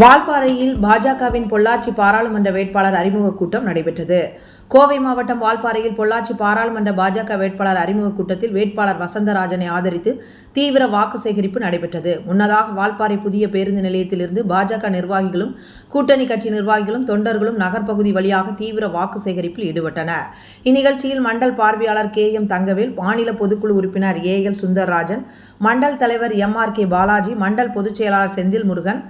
வால்பாறையில் பாஜகவின் பொள்ளாச்சி பாராளுமன்ற வேட்பாளர் அறிமுக கூட்டம் நடைபெற்றது. கோவை மாவட்டம் வால்பாறையில் பொள்ளாச்சி பாராளுமன்ற பாஜக வேட்பாளர் அறிமுக கூட்டத்தில் வேட்பாளர் வசந்தராஜனை ஆதரித்து தீவிர வாக்கு சேகரிப்பு நடைபெற்றது. முன்னதாக வால்பாறை புதிய பேருந்து நிலையத்திலிருந்து பாஜக நிர்வாகிகளும் கூட்டணி கட்சி நிர்வாகிகளும் தொண்டர்களும் நகர்ப்பகுதி வழியாக தீவிர வாக்கு சேகரிப்பில் ஈடுபட்டனர். இந்நிகழ்ச்சியில் மண்டல் பார்வையாளர் கே. எம். தங்கவேல் மாநில பொதுக்குழு உறுப்பினர் ஏ. எல். சுந்தர்ராஜன் மண்டல் தலைவர் M. R. K. Balaji mandal பொதுச் செயலாளர் செந்தில் முருகன்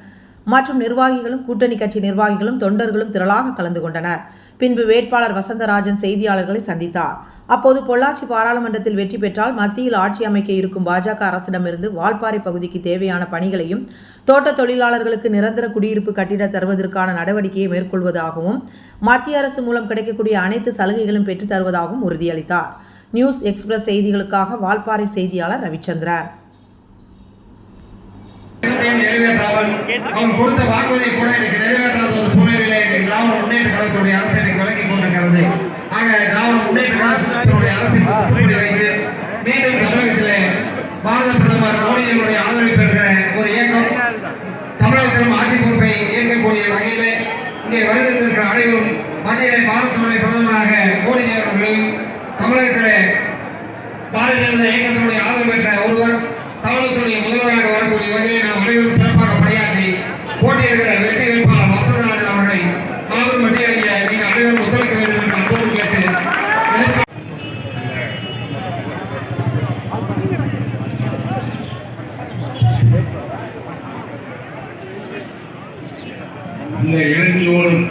மற்றும் நிர்வாகிகளும் கூட்டணி கட்சி நிர்வாகிகளும் தொண்டர்களும் திரளாக கலந்து கொண்டனர். பின்பு வேட்பாளர் வசந்தராஜன் செய்தியாளர்களை சந்தித்தார். அப்போது பொள்ளாச்சி பாராளுமன்றத்தில் வெற்றி பெற்றால் மத்தியில் ஆட்சி அமைக்க இருக்கும் பாஜக அரசிடமிருந்து வால்பாறை பகுதிக்கு தேவையான பணிகளையும் தோட்ட தொழிலாளர்களுக்கு நிரந்தர குடியிருப்பு கட்டிட தருவதற்கான நடவடிக்கையை மேற்கொள்வதாகவும் மத்திய அரசு மூலம் கிடைக்கக்கூடிய அனைத்து சலுகைகளும் பெற்றுத் தருவதாகவும் உறுதியளித்தார். நியூஸ் எக்ஸ்பிரஸ் செய்திகளுக்காக வால்பாறை செய்தியாளர் ரவிச்சந்திரன். நிறைவேற்றாமல் அவன் கொடுத்த வாக்குறுதியை கூட இன்னைக்கு நிறைவேற்றாத ஒரு சூழ்நிலையில இன்னைக்கு திராவிட முன்னேற்ற கழகத்துடைய அரசு இன்னைக்கு விளங்கி கொண்டிருக்கிறது. ஆக திராவிட முன்னேற்ற கழகத்தினுடைய அரசின் வைத்து மீண்டும் தமிழகத்தில் பாரத பிரதமர் மோடிஜியுடைய ஆதரவை பெறுகிற ஒரு இயக்கம் தமிழகத்திலும் ஆட்சி பொறுப்பை ஏற்கக்கூடிய வகையிலே இங்கே வருகின்ற அனைவரும் மத்தியிலே பாரதத்துடைய பிரதமராக மோடிஜி அவர்களையும் தமிழகத்தில் பாரதிய ஜனதா இயக்கத்தினுடைய ஆதரவு பெற்ற ஒருவர் தமிழகத்துடைய முதல்வராக வரக்கூடிய இந்த எழுச்சியோடும்